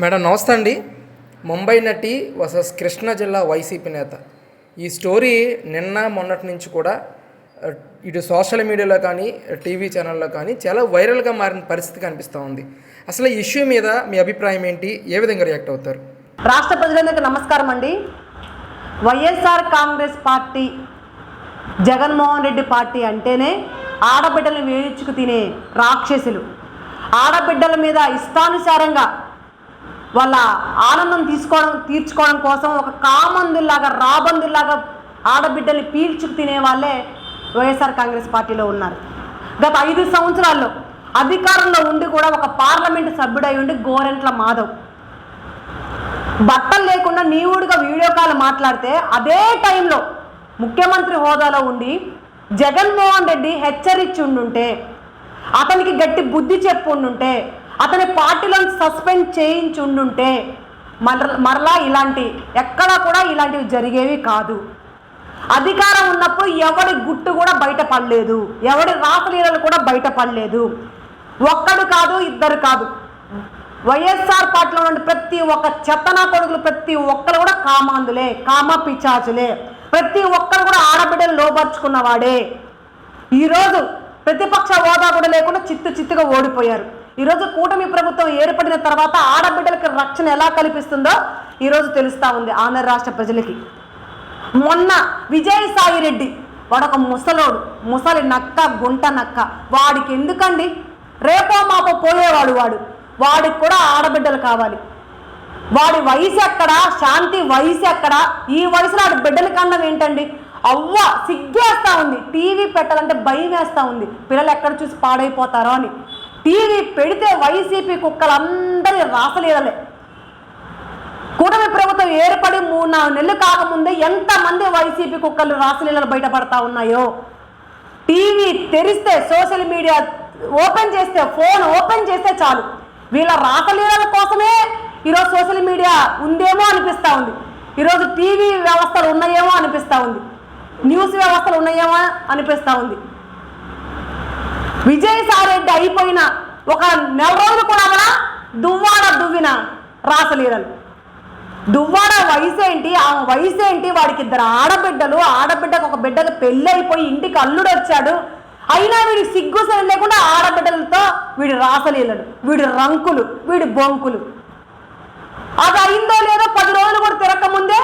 Madam నమస్తే అండి. ముంబై నటి వర్సెస్ కృష్ణా జిల్లా వైసీపీ నేత. ఈ స్టోరీ నిన్న మొన్నటి నుంచి కూడా ఇటు సోషల్ మీడియాలో కానీ టీవీ ఛానల్లో కానీ చాలా వైరల్గా మారిన పరిస్థితి కనిపిస్తూ ఉంది. అసలు ఈ ఇష్యూ మీద మీ అభిప్రాయం ఏంటి? ఏ విధంగా రియాక్ట్ అవుతారు? రాష్ట్ర ప్రజలందరికీ నమస్కారం అండి. YSR Congress party Jaganmohan Reddy party అంటేనే ఆడబిడ్డలను వేయించుకు తినే రాక్షసులు. ఆడబిడ్డల మీద ఇష్టానుసారంగా వాళ్ళ ఆనందం తీసుకోవడం తీర్చుకోవడం కోసం ఒక కామందుల్లాగా రాబందుల్లాగా ఆడబిడ్డల్ని పీల్చుకు తినే వాళ్ళే వైఎస్ఆర్ కాంగ్రెస్ పార్టీలో ఉన్నారు. గత ఐదు సంవత్సరాల్లో అధికారంలో ఉండి కూడా ఒక పార్లమెంటు సభ్యుడై ఉండి గోరెంట్ల మాధవ్. బట్టలు లేకుండా నీవుడిగా వీడియో కాల్ మాట్లాడితే అదే టైంలో ముఖ్యమంత్రి హోదాలో ఉండి జగన్మోహన్ రెడ్డి హెచ్చరించి ఉండుంటే అతనికి గట్టి బుద్ధి చెప్పు ఉండుంటే అతని పార్టీలో సస్పెండ్ చేయించి ఉండుంటే మర మరలా ఇలాంటి ఎక్కడా కూడా ఇలాంటివి జరిగేవి కాదు. అధికారం ఉన్నప్పుడు ఎవడి గుట్టు కూడా బయటపడలేదు ఎవడి రాసలీలలు కూడా బయటపడలేదు ఒక్కడు కాదు ఇద్దరు కాదు. వైఎస్ఆర్ పార్టీలో ఉన్న ప్రతి ఒక్క చెత్తనా కొడుకులు ప్రతి ఒక్కరు కూడా కామాందులే కామ పిచాచులే ప్రతి ఒక్కరు కూడా ఆడబిడ్డలు లోపరుచుకున్నవాడే ఈరోజు ప్రతిపక్ష హోదా కూడా లేకుండా చిత్తు చిత్తుగా ఓడిపోయారు. ఈరోజు కూటమి ప్రభుత్వం ఏర్పడిన తర్వాత ఆడబిడ్డలకి రక్షణ ఎలా కల్పిస్తుందో ఈరోజు తెలుస్తూ ఉంది ఆంధ్ర రాష్ట్ర ప్రజలకి. మొన్న విజయసాయి రెడ్డి వాడు ఒక ముసలోడు ముసలి నక్క గుంట నక్క. వాడికి ఎందుకండి? రేపో మాపో పోయేవాడు వాడు. వాడికి కూడా ఆడబిడ్డలు కావాలి. వాడి వయసు ఎక్కడ? శాంతి వయసు ఎక్కడ? ఈ వయసులో ఆడి బిడ్డల కన్నం ఏంటండి? అవ్వ సిగ్గేస్తా ఉంది. టీవీ పెట్టాలంటే భయం వేస్తూ ఉంది. పిల్లలు ఎక్కడ చూసి పాడైపోతారో అని. టీవీ పెడితే వైసీపీ కుక్కలందరి రాసలీలలే. కూటమి ప్రభుత్వం ఏర్పడి మూడు నాలుగు నెలలు కాకముందే ఎంతమంది వైసీపీ కుక్కలు రాసలీలలు బయటపడతా ఉన్నాయో? టీవీ తెరిస్తే సోషల్ మీడియా ఓపెన్ చేస్తే ఫోన్ ఓపెన్ చేస్తే చాలు. వీళ్ళ రాసలీలల కోసమే ఈరోజు సోషల్ మీడియా ఉందేమో అనిపిస్తూ ఉంది. ఈరోజు టీవీ వ్యవస్థలు ఉన్నాయేమో అనిపిస్తూ ఉంది. న్యూస్ వ్యవస్థలు ఉన్నాయేమో అనిపిస్తూ ఉంది. విజయసాయిరెడ్డి అయిపోయిన ఒక నెల రోజులు కూడా మన దువ్వాడ దువ్విన రాసలీలలు. దువ్వాడ వయసు ఏంటి ఆ వయసు ఏంటి వాడికి ఇద్దరు ఆడబిడ్డలు ఆడబిడ్డకు ఒక బిడ్డకు పెళ్ళి అయిపోయి ఇంటికి అల్లుడు వచ్చాడు అయినా వీడి సిగ్గు సరి లేకుండా ఆడబిడ్డలతో వీడి రాసలీలలు వీడి రంకులు వీడి బొంకులు. అది అయిందో లేదో పది రోజులు కూడా తిరగకముందే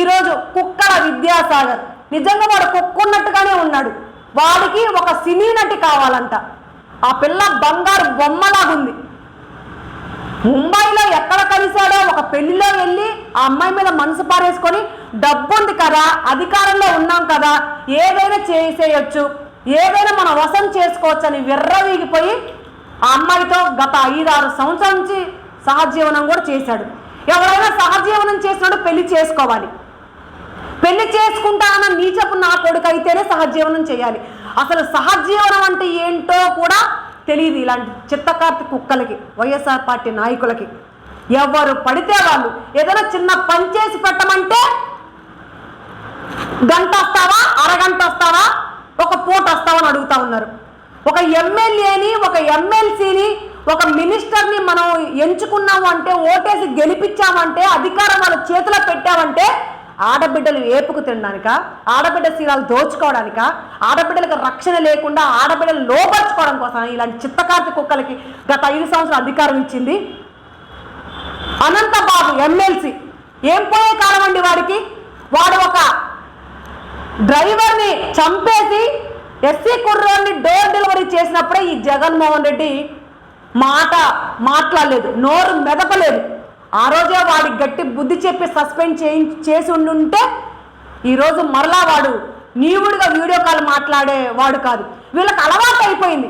ఈరోజు కుక్కల విద్యాసాగర్. నిజంగా వాడు కుక్కున్నట్టుగానే ఉన్నాడు. వాడికి ఒక సినీ నటి కావాలంట. ఆ పిల్ల బంగారు బొమ్మలాగుంది. ముంబైలో ఎక్కడ కలిశాడో ఒక పెళ్ళిలో వెళ్ళి ఆ అమ్మాయి మీద మనసు పారేసుకొని డబ్బు ఉంది కదా అధికారంలో ఉన్నాం కదా ఏదైనా చేసేయచ్చు. ఏదైనా మనం వసం చేసుకోవచ్చు అని విర్రవీగిపోయి ఆ అమ్మాయితో గత ఐదారు సంవత్సరాల నుంచి సహజీవనం కూడా చేశాడు. ఎవరైనా సహజీవనం చేసినప్పుడు పెళ్ళి చేసుకోవాలి. చేసుకుంటానన్న నీచపు నా కొడుకు అయితేనే సహజీవనం చేయాలి. అసలు సహజీవనం అంటే ఏంటో కూడా తెలియదు ఇలాంటి చిత్తకార్తి కుక్కలకి వైఎస్ఆర్ పార్టీ నాయకులకి. ఎవరు పడితే వాళ్ళు ఏదైనా చిన్న పని చేసి పెట్టమంటే గంట వస్తావా అరగంట వస్తావా ఒక పూట వస్తావా అని అడుగుతా ఉన్నారు. ఒక ఎమ్మెల్యేని ఒక ఎమ్మెల్సీని ఒక మినిస్టర్ని మనం ఎంచుకున్నాము అంటే ఓటేసి గెలిపించామంటే అధికారం వాళ్ళ చేతిలో పెట్టామంటే ఆడబిడ్డలు ఏపుకు తినడానిక? ఆడబిడ్డ శీలాలు దోచుకోవడానిక? ఆడబిడ్డలకు రక్షణ లేకుండా ఆడబిడ్డలు లోపరుచుకోవడం కోసం ఇలాంటి చిత్తకార్తి కుక్కలకి గత ఐదు సంవత్సరాలు అధికారం ఇచ్చింది. అనంతబాబు ఎమ్మెల్సీ. ఏం పోయే కాలం అండి వాడికి? వాడు ఒక డ్రైవర్ని చంపేసి ఎస్సీ కుర్రోని డోర్ డెలివరీ చేసినప్పుడే ఈ జగన్మోహన్ రెడ్డి మాట మాట్లాడలేదు నోరు మెదపలేదు. ఆ రోజే వాడికి గట్టి బుద్ధి చెప్పి సస్పెండ్ చేయి చేసి ఉండుంటే ఈరోజు మరలా వాడు నీవుడిగా వీడియో కాల్ మాట్లాడే వాడు కాదు. వీళ్ళకి అలవాటు అయిపోయింది.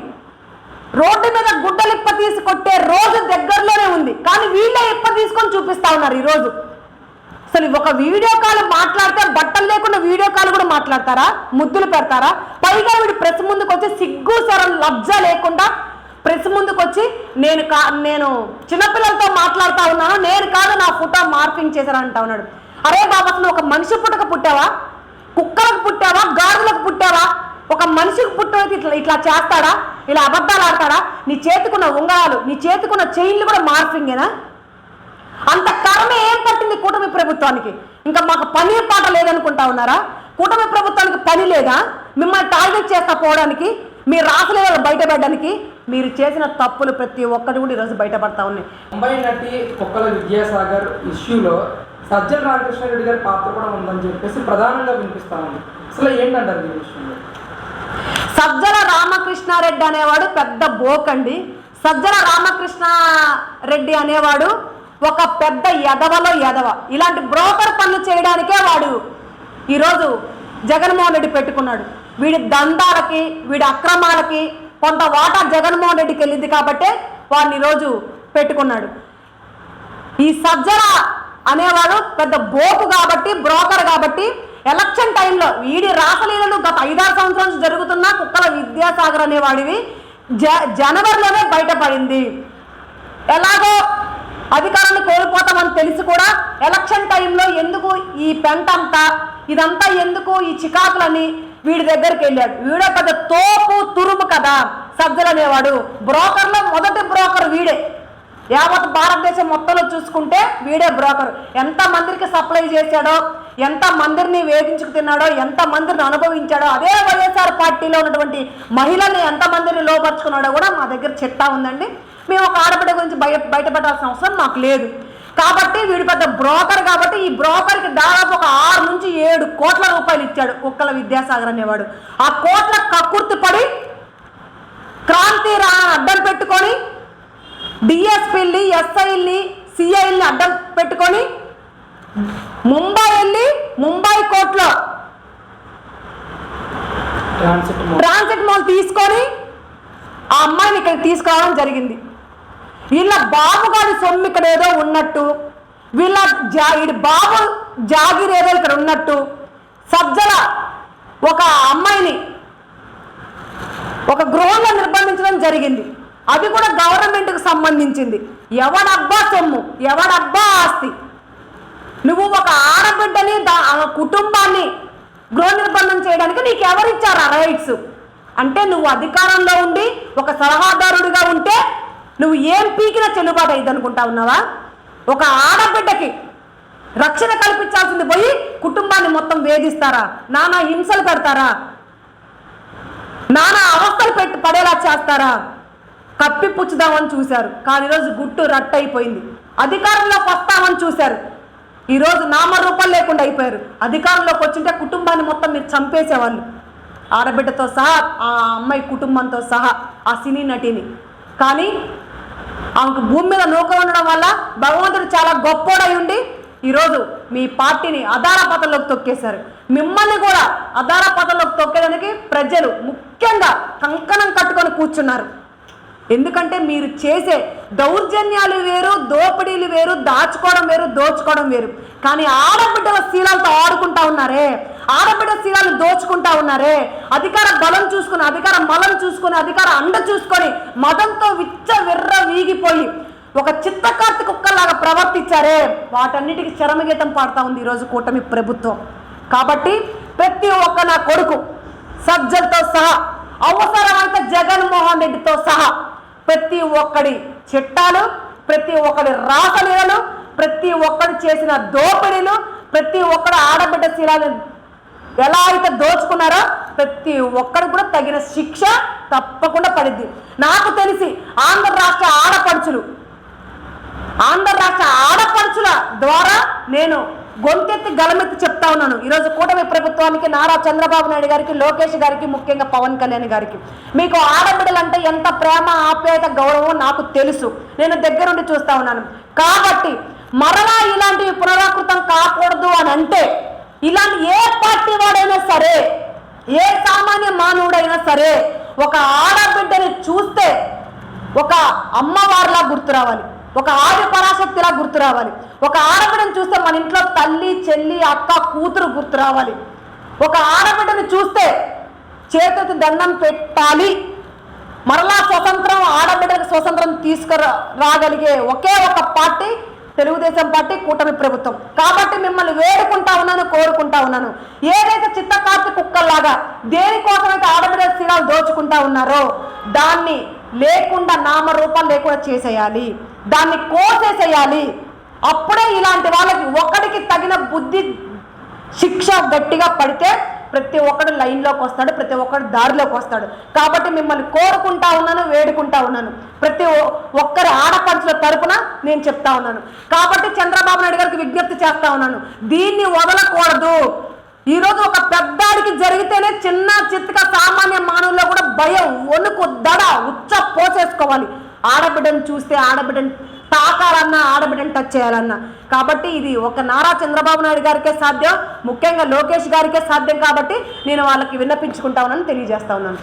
రోడ్డు మీద గుడ్డలు ఇప్ప తీసుకొట్టే రోజు దగ్గరలోనే ఉంది. కానీ వీళ్ళే ఇప్ప తీసుకొని చూపిస్తా ఉన్నారు ఈరోజు అసలు ఒక వీడియో కాల్ మాట్లాడితే బట్టలు లేకుండా వీడియో కాల్ కూడా మాట్లాడతారా? ముద్దులు పెడతారా? పైగా వీడు ప్రెస్ ముందుకు వచ్చి సిగ్గు సరం లబ్జ లేకుండా ప్రెస్ ముందుకు వచ్చి నేను కా నేను చిన్నపిల్లలతో మాట్లాడుతా ఉన్నాను. నేను కాదు నా ఫోటో మార్పింగ్ చేశాను అంటా ఉన్నాడు. అరే బాబా అసలు ఒక మనిషి పుట్టక పుట్టావా? కుక్కలకు పుట్టావా? గాడులకు పుట్టావా? ఒక మనిషికి పుట్టైతే ఇట్లా ఇట్లా చేస్తాడా? ఇలా అబద్ధాలు ఆడతాడా? నీ చేతికున్న ఉంగరాలు నీ చేతికున్న చైన్లు కూడా మార్పింగేనా అంత కర్మ ఏం పట్టింది కూటమి ప్రభుత్వానికి? ఇంకా మాకు పని పాట లేదనుకుంటా ఉన్నారా? కూటమి ప్రభుత్వానికి పని లేదా? మిమ్మల్ని టార్గెట్ చేస్తా పోవడానికి మీ రాసలేదో బయటపడడానికి మీరు చేసిన తప్పులు ప్రతి ఒక్కటి కూడా ఈరోజు బయటపడతా ఉన్నాయి. ముంబై నటి కుక్కల విద్యాసాగర్ ఇష్యూలో సజ్జల రామకృష్ణారెడ్డి గారి పాత్ర కూడా ఉందని చెప్పేసి ప్రధానంగా వినిపిస్తా ఉంది. అసలు ఏంటంటారు దీని విషయంలో? సజ్జల రామకృష్ణారెడ్డి అనేవాడు పెద్ద బోకండి. సజ్జల రామకృష్ణారెడ్డి అనేవాడు ఒక పెద్ద ఎదవలో ఎదవ ఇలాంటి బ్రోకర్ పనులు చేయడానికే వాడు ఈరోజు జగన్మోహన్ రెడ్డి పెట్టుకున్నాడు. వీడి దందాలకి వీడి అక్రమాలకి కొంత వాటా జగన్మోహన్ రెడ్డికి వెళ్ళింది కాబట్టే వాడిని ఈరోజు పెట్టుకున్నాడు. ఈ సజ్జల అనేవాడు పెద్ద బోకు కాబట్టి బ్రోకర్ కాబట్టి ఎలక్షన్ టైంలో వీడి రాసలీలలు గత ఐదారు సంవత్సరాల నుంచి జరుగుతున్న కుక్కల విద్యాసాగర్ అనేవాడివి జ జనవరిలోనే బయటపడింది. ఎలాగో అధికారాన్ని కోల్పోతామని తెలిసి కూడా ఎలక్షన్ టైంలో ఎందుకు ఈ పెంటంతా ఇదంతా ఎందుకు ఈ చికాకులని వీడి దగ్గరికి వెళ్ళాడు. వీడే పెద్ద తోపు తురుము కదా సజ్జలు అనేవాడు. బ్రోకర్లో మొదటి బ్రోకర్ వీడే. యావత్ భారతదేశం మొత్తంలో చూసుకుంటే వీడే బ్రోకర్. ఎంత మందికి సప్లై చేశాడో ఎంత మందిని వేధించుకు తిన్నాడో ఎంత మందిని అనుభవించాడో అదే వైఎస్ఆర్ పార్టీలో ఉన్నటువంటి మహిళల్ని ఎంత మందిని లోపరుచుకున్నాడో కూడా మా దగ్గర చెత్తా ఉందండి. మేము ఒక ఆడబిడ్డ గురించి బయ బయటపడాల్సిన అవసరం మాకు లేదు. కాబట్టి వీడు పెద్ద బ్రోకర్ కాబట్టి ఈ బ్రోకర్కి దాదాపు ఒక ఆరు నుంచి ఏడు కోట్ల రూపాయలు ఇచ్చాడు కుక్కల విద్యాసాగర్ అనేవాడు. ఆ కోట్ల కక్కుర్తి పడి క్రాంతి అడ్డం పెట్టుకొని డిఎస్పీల్ని ఎస్ఐల్ని సిఐల్ని అడ్డం పెట్టుకొని ముంబై వెళ్ళి ముంబై కోర్టులో ట్రాన్సిట్ మాల్ తీసుకొని ఆ అమ్మాయిని ఇక్కడ తీసుకురావడం జరిగింది. వీళ్ళ బాబుగారి సొమ్ము ఇక్కడ ఏదో ఉన్నట్టు వీళ్ళ జా బాబు జాగిర్ ఏదో ఇక్కడ ఉన్నట్టు సజ్జల ఒక అమ్మాయిని ఒక గృహంలో నిర్బంధించడం జరిగింది. అది కూడా గవర్నమెంట్కి సంబంధించింది. ఎవడబ్బా సొమ్ము? ఎవడబ్బా ఆస్తి? నువ్వు ఒక ఆడబిడ్డని కుటుంబాన్ని గృహ నిర్బంధం చేయడానికి నీకు ఎవరిచ్చారు ఆ రైట్స్ అంటే నువ్వు అధికారంలో ఉండి ఒక సలహాదారుడిగా ఉంటే నువ్వు ఏం పీకిన చెల్లుబాటు అయింది అనుకుంటా ఉన్నావా? ఒక ఆడబిడ్డకి రక్షణ కల్పించాల్సింది పోయి కుటుంబాన్ని మొత్తం వేధిస్తారా? నానా హింసలు పెడతారా? నానా అవస్థలు పెట్టి పడేలా చేస్తారా? కప్పిపుచ్చుదామని చూశారు. కానీ ఈరోజు గుట్టు రట్టయిపోయింది. అధికారంలోకి వస్తామని చూశారు. ఈరోజు నామరూపాలు లేకుండా అయిపోయారు. అధికారంలోకి వచ్చింటే కుటుంబాన్ని మొత్తం మీరు చంపేసేవాళ్ళు. ఆడబిడ్డతో సహా ఆ అమ్మాయి కుటుంబంతో సహా ఆ సినీ నటిని. కానీ ఆమెకు భూమి మీద నూక ఉండడం వల్ల భగవంతుడు చాలా గొప్పోడై ఉండి ఈరోజు మీ పార్టీని అధార పథంలోకి తొక్కేశారు. మిమ్మల్ని కూడా అధార పథంలోకి తొక్కేదానికి ప్రజలు ముఖ్యంగా కంకణం కట్టుకొని కూర్చున్నారు. ఎందుకంటే మీరు చేసే దౌర్జన్యాలు వేరు దోపిడీలు వేరు దాచుకోవడం వేరు దోచుకోవడం వేరు. కానీ ఆడబిడ్డల శీలాలతో ఆడుకుంటా ఉన్నారే. ఆడబిడ్డ శీలాలు దోచుకుంటా ఉన్నారే. అధికార బలం చూసుకుని అధికార మలం చూసుకుని అధికార అండ చూసుకొని మదంతో విచ్చ విర్ర వీగిపోయి ఒక చిత్తకార్తి కుక్కలాగా ప్రవర్తించారే. వాటన్నిటికీ చరమగీతం పాడుతూ ఉంది ఈరోజు కూటమి ప్రభుత్వం. కాబట్టి ప్రతి ఒక్క నా కొడుకు సజ్జలతో సహా అవసరమైతే జగన్మోహన్ రెడ్డితో సహా ప్రతి ఒక్కడి చిట్టాలు ప్రతి ఒక్కడి రాసలీలలు ప్రతి ఒక్కడు చేసిన దోపిడీలు ప్రతి ఒక్కడు ఆడబిడ్డ శిలాలను ఎలా అయితే దోచుకున్నారో ప్రతి ఒక్కరికి కూడా తగిన శిక్ష తప్పకుండా పడిద్ది. నాకు తెలిసి ఆంధ్ర రాష్ట్ర ఆడపడుచులు ఆంధ్ర రాష్ట్ర ఆడపడుచుల ద్వారా నేను గొంతెత్తి గలమెత్తి చెప్తా ఉన్నాను. ఈరోజు కూటమి ప్రభుత్వానికి నారా చంద్రబాబు నాయుడు గారికి లోకేష్ గారికి ముఖ్యంగా పవన్ కళ్యాణ్ గారికి. మీకు ఆడబిడ్డలంటే ఎంత ప్రేమ ఆప్యాయత గౌరవం నాకు తెలుసు. నేను దగ్గరుండి చూస్తా ఉన్నాను. కాబట్టి మరలా ఇలాంటివి పునరాకృతం కాకూడదు అని అంటే ఇలాంటి ఏ పార్టీ వాడైనా సరే ఏ సామాన్య మానవుడైనా సరే ఒక ఆడబిడ్డని చూస్తే ఒక అమ్మవారిలా గుర్తు రావాలి. ఒక ఆది పరాశక్తిలా గుర్తు రావాలి. ఒక ఆడబిడ్డను చూస్తే మన ఇంట్లో తల్లి చెల్లి అక్క కూతురు గుర్తు రావాలి. ఒక ఆడబిడ్డను చూస్తే చేతికి దండం పెట్టాలి. మరలా స్వతంత్రం ఆడబిడ్డలకు స్వతంత్రం తీసుకురా రాగలిగే ఒకే ఒక పార్టీ తెలుగుదేశం పార్టీ కూటమి ప్రభుత్వం. కాబట్టి మిమ్మల్ని వేడుకుంటా ఉన్నాను కోరుకుంటా ఉన్నాను. ఏదైతే చిత్తకార్తి కుక్కల్లాగా దేనికోసమైతే ఆడబిడ్డ స్థిరాలు దోచుకుంటా ఉన్నారో దాన్ని లేకుండా నామరూపం లేకుండా చేసేయాలి. దాన్ని కోసేసేయాలి. అప్పుడే ఇలాంటి వాళ్ళకి ఒకడికి తగిన బుద్ధి శిక్ష గట్టిగా పడితే ప్రతి ఒక్కడు లైన్లోకి వస్తాడు ప్రతి ఒక్కడు దారిలోకి వస్తాడు. కాబట్టి మిమ్మల్ని కోరుకుంటా ఉన్నాను వేడుకుంటా ఉన్నాను. ప్రతి ఒక్కరి ఆడపడుచుల తరపున నేను చెప్తా ఉన్నాను. కాబట్టి చంద్రబాబు నాయుడు గారికి విజ్ఞప్తి చేస్తా ఉన్నాను. దీన్ని వదలకూడదు. ఈరోజు ఒక పెద్దాడికి జరిగితేనే చిన్న చిత్తక సామాన్య మానవుల్లో కూడా భయం వణుకు దడ ఉచ్చ పోసేసుకోవాలి. ఆడబిడ్డను చూస్తే ఆడబిడ్డను తాకాలన్నా ఆడబిడ్డను టచ్ చేయాలన్నా. కాబట్టి ఇది ఒక నారా చంద్రబాబు నాయుడు గారికే సాధ్యం ముఖ్యంగా లోకేష్ గారికే సాధ్యం కాబట్టి నేను వాళ్ళకి విన్నపించుకుంటా ఉన్నాను తెలియజేస్తా ఉన్నాను.